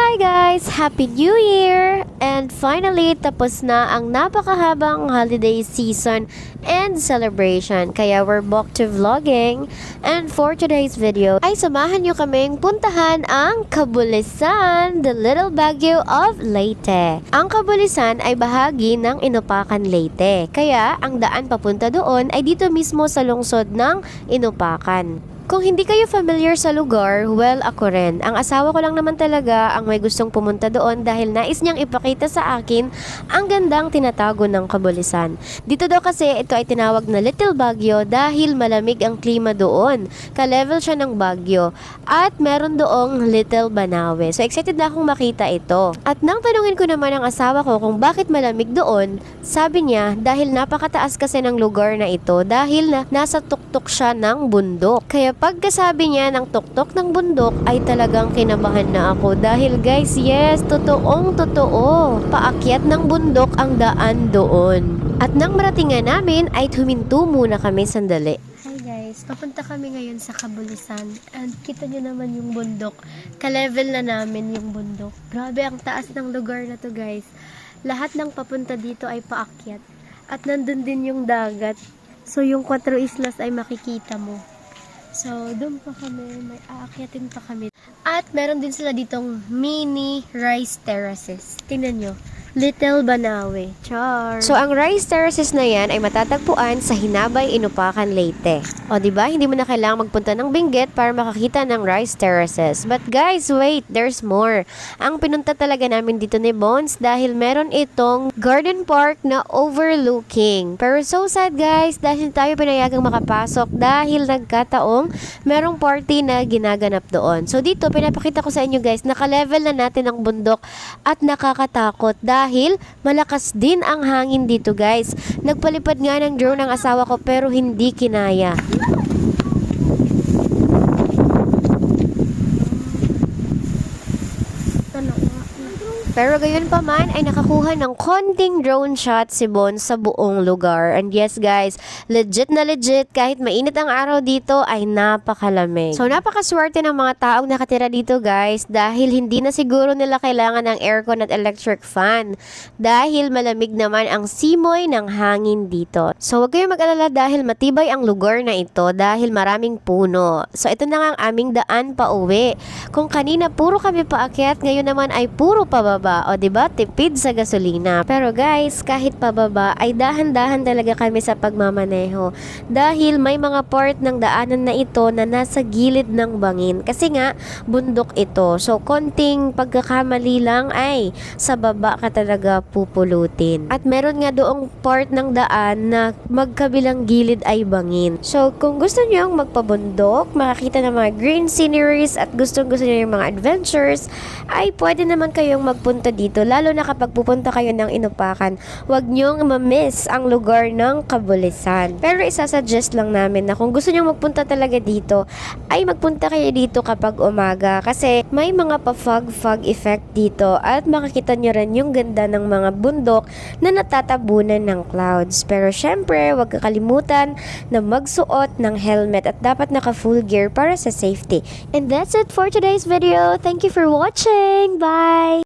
Hi guys! Happy New Year! And finally, tapos na ang napakahabang holiday season and celebration. Kaya we're back to vlogging. And for today's video, ay samahan nyo kaming puntahan ang Kabulisan, the little Baguio of Leyte. Ang Kabulisan ay bahagi ng Inupakan Leyte. Kaya ang daan papunta doon ay dito mismo sa lungsod ng Inupakan. Kung hindi kayo familiar sa lugar, well, ako rin. Ang asawa ko lang naman talaga ang may gustong pumunta doon dahil nais niyang ipakita sa akin ang gandang tinatago ng kabulisan. Dito daw kasi ito ay tinawag na Little Baguio dahil malamig ang klima doon. Ka-level siya ng Baguio. At meron doong Little Banawe. So excited na akong makita ito. At nang tanungin ko naman ang asawa ko kung bakit malamig doon, sabi niya dahil napakataas kasi ng lugar na ito dahil na nasa tuktok siya ng bundok. Kaya pagkasabi niya ng tuktok ng bundok ay talagang kinabahan na ako dahil guys, yes, totoong totoo. Paakyat ng bundok ang daan doon. At nang maratingan namin ay huminto muna kami sandali. Guys, papunta kami ngayon sa Kabulisan and kita nyo naman yung bundok. Ka-level na namin yung bundok. Grabe ang taas ng lugar na to guys. Lahat ng papunta dito ay paakyat. At nandun din yung dagat. So yung Cuatro Islas ay makikita mo. So, doon pa kami, may aakyatin pa kami. At meron din sila ditong mini rice terraces. Tingnan nyo. Little Banawe. Char. So, ang rice terraces na yan ay matatagpuan sa Hinabay, Inupakan, Leyte. O, di ba? Hindi mo na kailangang magpunta ng Benguet para makakita ng rice terraces. But guys, wait, there's more. Ang pinunta talaga namin dito ni Bones dahil meron itong garden park na overlooking. Pero so sad guys, dahil tayo pinayagang makapasok dahil nagkataong merong party na ginaganap doon. So dito, pinapakita ko sa inyo guys, naka-level na natin ang bundok at nakakatakot dahil malakas din ang hangin dito guys. Nagpalipad nga ng drone ang asawa ko pero hindi kinaya. Pero gayon pa man ay nakakuha ng konting drone shot si Bon sa buong lugar. And yes guys, legit na legit kahit mainit ang araw dito ay napakalamig. So napakaswerte ng mga taong nakatira dito guys dahil hindi na siguro nila kailangan ng aircon at electric fan dahil malamig naman ang simoy ng hangin dito. So huwag kayong mag-alala dahil matibay ang lugar na ito dahil maraming puno. So ito na nga ang aming daan pa uwi. Kung kanina puro kami paakyat, ngayon naman ay puro pababa. O 'di ba? Tipid sa gasolina. Pero guys, kahit pababa ay dahan-dahan talaga kami sa pagmamaneho dahil may mga part ng daanan na ito na nasa gilid ng bangin. Kasi nga bundok ito. So konting pagkakamali lang ay sa baba ka talaga pupulutin. At meron nga doong part ng daan na magkabilang gilid ay bangin. So kung gusto niyo ang magpabundok, makakita ng mga green sceneries at gustong gusto niyo yung mga adventures, ay pwede naman kayong magpunta dito. Lalo na kapag pupunta kayo ng Inupakan, huwag niyong ma-miss ang lugar ng Kabulisan. Pero isasuggest lang namin na kung gusto niyong magpunta talaga dito, ay magpunta kayo dito kapag umaga. Kasi may mga pa-fog-fog effect dito at makikita niyo rin yung ganda ng mga bundok na natatabunan ng clouds. Pero syempre, huwag kakalimutan na magsuot ng helmet at dapat naka full gear para sa safety. And that's it for today's video. Thank you for watching. Bye!